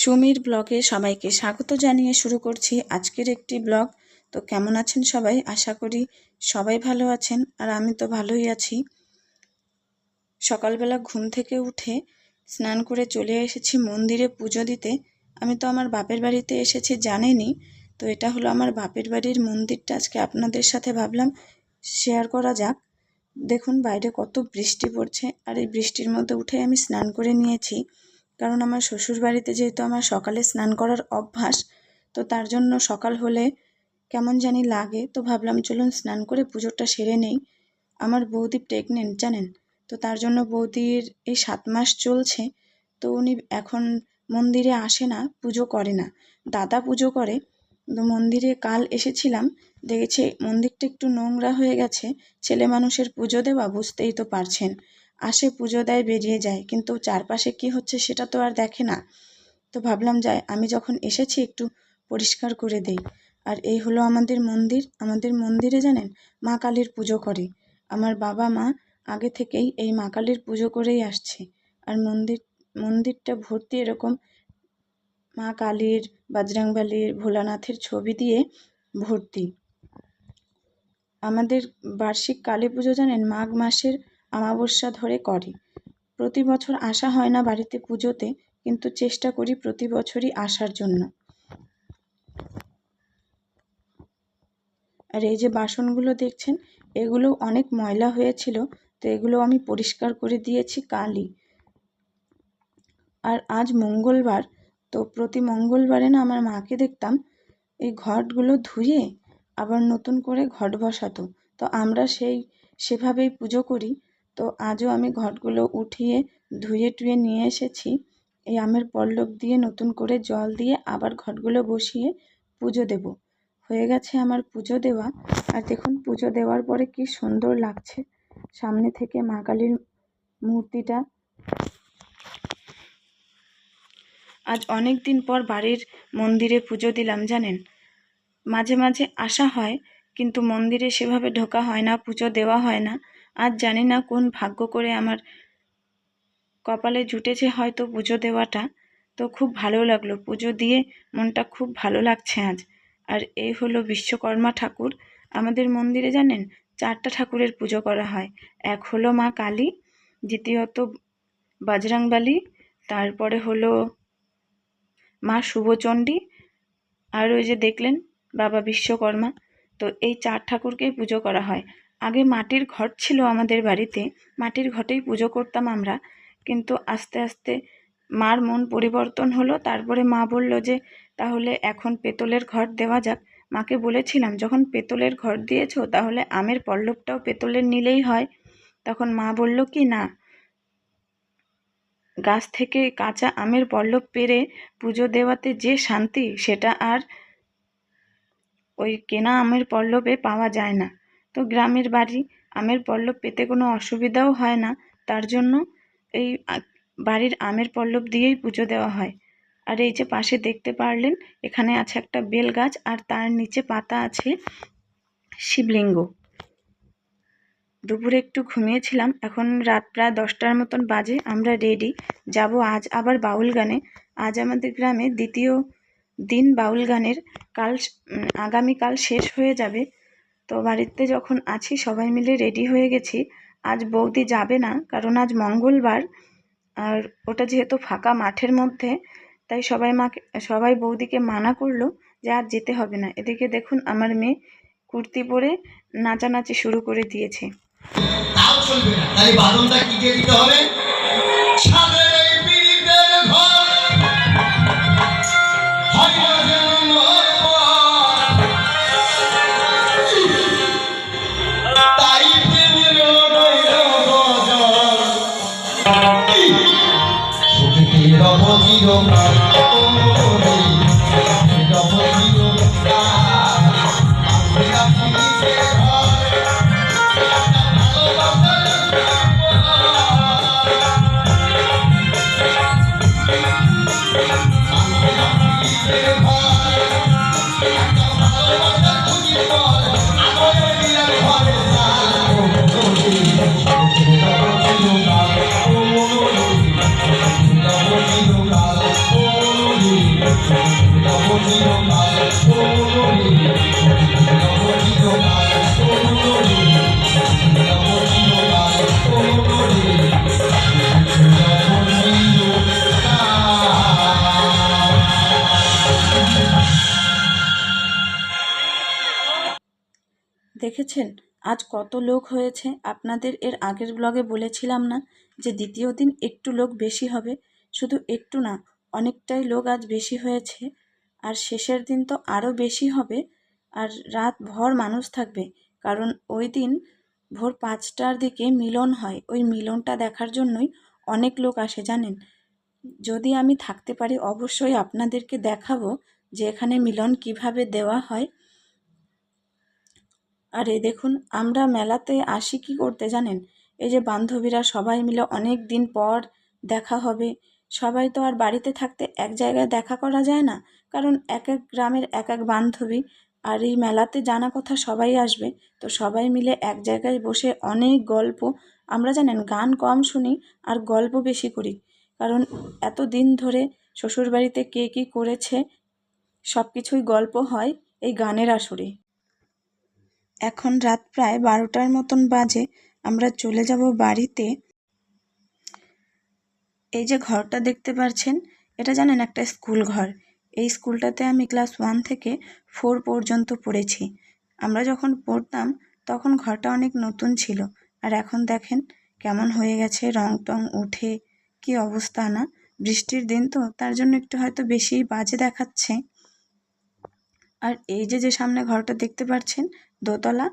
সুমির ব্লগে সবাইকে স্বাগত জানিয়ে শুরু করছি আজকের একটি ব্লগ। তো কেমন আছেন সবাই? আশা করি সবাই ভালো আছেন আর আমি তো ভালোই আছি। সকালবেলা ঘুম থেকে উঠে স্নান করে চলে এসেছি মন্দিরে পুজো দিতে। আমি তো আমার বাপের বাড়িতে এসেছি জানেনি তো এটা হলো আমার বাপের বাড়ির মন্দিরটা আজকে আপনাদের সাথে ভাবলাম শেয়ার করা যাক। দেখুন বাইরে কত বৃষ্টি পড়ছে আর এই বৃষ্টির মধ্যে উঠে আমি স্নান করে নিয়েছি। কারণ আমার শ্বশুর বাড়িতে যেহেতু আমার সকালে স্নান করার অভ্যাস, তো তার জন্য সকাল হলে কেমন জানি লাগে। তো ভাবলাম চলুন স্নান করে পুজোটা সেরে নেই। আমার বৌদি প্রেগনেন্ট জানেন? তো তার জন্য বৌদির এই সাত মাস চলছে, তো উনি এখন মন্দিরে আসে না, পুজো করে না। দাদা পুজো করে, তো মন্দিরে কাল এসেছিলাম, দেখেছি মন্দিরটা একটু নোংরা হয়ে গেছে, ছেলে মানুষের পুজো দেওয়া বুঝতেই তো পারছেন। আসে, পুজো দেয়, বেরিয়ে যায়। কিন্তু চারপাশে কি হচ্ছে সেটা তো আর দেখে না। তো ভাবলাম, যাই, আমি যখন এসেছি একটু পরিষ্কার করে দেই। আর এই হলো আমাদের মন্দির। আমাদের মন্দিরে জানেন, মা কালীর পুজো করে। আমার বাবা মা আগে থেকেই এই মা কালীর পুজো করেই আসছে। আর মন্দির, মন্দিরটা ভর্তি এরকম মা কালীর, বাজরাংবালির, ভোলানাথের ছবি দিয়ে ভর্তি। আমাদের বার্ষিক কালী পুজো জানেন, মাঘ মাসের অমাবস্যা ধরে করে। প্রতি বছর আসা হয় না বাড়িতে পুজোতে, কিন্তু চেষ্টা করি প্রতি বছরই আসার জন্য। আর এই যে বাসনগুলো দেখছেন, এগুলো অনেক ময়লা হয়েছিল, তো এগুলো আমি পরিষ্কার করে দিয়েছি কালই। আর আজ মঙ্গলবার, তো প্রতি মঙ্গলবারে না আমার মাকে দেখতাম, এই ঘটগুলো ধুয়ে আবার নতুন করে ঘট বসাতো। তো আমরা সেই, সেভাবেই পুজো করি। তো আজও আমি ঘটগুলো উঠিয়ে, ধুয়ে টুয়ে নিয়ে এসেছি। এই আমের পল্লব দিয়ে নতুন করে জল দিয়ে আবার ঘটগুলো বসিয়ে পুজো দেব। হয়ে গেছে আমার পুজো দেওয়া। আর দেখুন, পুজো দেওয়ার পরে কি সুন্দর লাগছে। সামনে থেকে মা কালীর মূর্তিটা। আজ অনেক দিন পর বাড়ির মন্দিরে পুজো দিলাম, জানেন? মাঝে মাঝে আসা হয়, কিন্তু মন্দিরে সেভাবে ঢোকা হয় না, পুজো দেওয়া হয় না। আজ জানি না কোন ভাগ্য করে আমার কপালে জুটেছে হয়তো পুজো দেওয়াটা। তো খুব ভালো লাগল। পুজো দিয়ে মনটা খুব ভালো লাগছে আজ। আর এই হলো বিশ্বকর্মা ঠাকুর। আমাদের মন্দিরে জানেন, চারটা ঠাকুরের পুজো করা হয়। এক হলো মা কালী, দ্বিতীয়ত বাজরাংবালি, তারপরে হলো মা শুভচণ্ডী আর ওই যে দেখলেন বাবা বিশ্বকর্মা। তো এই চার ঠাকুরকেই পুজো করা হয়। আগে মাটির ঘট ছিল আমাদের বাড়িতে, মাটির ঘটেই পুজো করতাম আমরা। কিন্তু আস্তে আস্তে মার মন পরিবর্তন হলো, তারপরে মা বলল যে, তাহলে এখন পেতলের ঘট দেওয়া যাক। মাকে বলেছিলাম, যখন পেতলের ঘর দিয়েছ, তাহলে আমের পল্লবটাও পেতলের নিলেই হয়। তখন মা বলল, কি না? গাছ থেকে কাঁচা আমের পল্লব পেরে পুজো দেওয়াতে যে শান্তি, সেটা আর ওই কেনা আমের পল্লবে পাওয়া যায় না। তো গ্রামের বাড়ি আমের পল্লব পেতে কোনো অসুবিধাও হয় না। তার জন্য এই বাড়ির আমের পল্লব দিয়েই পুজো দেওয়া হয়। আর এই যে পাশে দেখতে পারলেন, এখানে আছে একটা বেল গাছ আর তার নিচে পাতা আছে শিবলিঙ্গ। দুপুরে একটু ঘুমিয়েছিলাম, এখন রাত প্রায় দশটার মতন বাজে, আমরা রেডি যাব আজ আবার বাউল গানে। আজ আমাদের গ্রামে দ্বিতীয় দিন বাউল গানের। কাল আগামীকাল শেষ হয়ে যাবে। তো বাড়িতে যখন আছি, সবাই মিলে রেডি হয়ে গেছি। আজ বৌদি যাবে না, কারণ আজ মঙ্গলবার। আর ওটা যেহেতু ফাঁকা মাঠের মধ্যে, তাই সবাই মাকে, সবাই বৌদিকে মানা করল যে আর যেতে হবে না। এদিকে দেখুন, আমার মেয়ে কুর্তি পরে নাচানাচি শুরু করে দিয়েছে। বাদনটা কি দিতে হবে? Senhor. দেখেছেন? আজ কত লোক হয়েছে? আপনাদের এর আগের ব্লগে বলেছিলাম না যে দ্বিতীয় দিন একটু লোক বেশি হবে? শুধু একটু না, অনেকটাই লোক আজ বেশি হয়েছে। আর শেষের দিন তো আরও বেশি হবে। আর রাত ভর মানুষ থাকবে। কারণ ওই দিন ভোর পাঁচটার দিকে মিলন হয়। ওই মিলনটা দেখার জন্যই অনেক লোক আসে, জানেন? যদি আমি থাকতে পারি, অবশ্যই আপনাদেরকে দেখাবো যে এখানে মিলন কীভাবে দেওয়া হয়। আর দেখুন, আমরা মেলাতে আসি কি করতে জানেন? এই যে বান্ধবীরা সবাই মিলে অনেক দিন পর দেখা হবে। সবাই তো আর বাড়িতে থাকতে এক জায়গায় দেখা করা যায় না, কারণ এক এক গ্রামের এক এক বান্ধবী। আর এই মেলাতে জানা কথা সবাই আসবে, তো সবাই মিলে এক জায়গায় বসে অনেক গল্প। আমরা জানেন, গান কম শুনি আর গল্প বেশি করি, কারণ এত দিন ধরে শ্বশুরবাড়িতে কে কী করেছে সব কিছুই গল্প হয় এই গানের আসরে। এখন রাত প্রায় বারোটার মতন বাজে, আমরা চলে যাব বাড়িতে। এই যে ঘরটা দেখতে পাচ্ছেন এটা জানেন একটা স্কুল ঘর। এই স্কুলটাতে আমি ক্লাস ওয়ান থেকে ফোর পর্যন্ত পড়েছি। আমরা যখন পড়তাম, তখন ঘরটা অনেক নতুন ছিল। আর এখন দেখেন, কেমন হয়ে গেছে, রং টং উঠে, কি অবস্থা না? বৃষ্টির দিন তো, তার জন্য একটু হয়তো বেশি বাজে দেখাচ্ছে। আর এই যে যে সামনে ঘরটা দেখতে পাচ্ছেন দোতলা।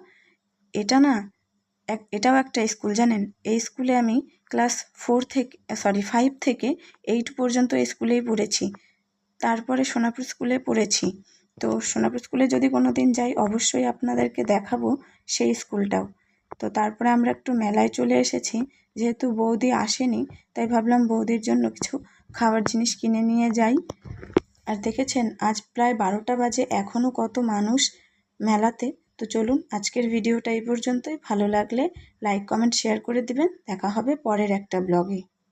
এটা না, এক, এটাও একটা স্কুল জানেন? এই স্কুলে আমি ক্লাস ফোর থেকে, সরি, ফাইভ থেকে এইট পর্যন্ত স্কুলেই পড়েছি। তারপরে সোনাপুর স্কুলে পড়েছি। তো সোনাপুর স্কুলে যদি কোনো দিন যাই, অবশ্যই আপনাদেরকে দেখাবো সেই স্কুলটাও। তো তারপরে আমরা একটু মেলায় চলে এসেছি। যেহেতু বৌদি আসেনি, তাই ভাবলাম বৌদির জন্য কিছু খাবার জিনিস কিনে নিয়ে যাই। আর দেখেছেন, আজ প্রায় বারোটা বাজে এখনও কত মানুষ মেলাতে। তো চলুন আজকের ভিডিওটা এই পর্যন্তই। ভালো লাগলে লাইক কমেন্ট শেয়ার করে দিবেন। দেখা হবে পরের একটা ব্লগে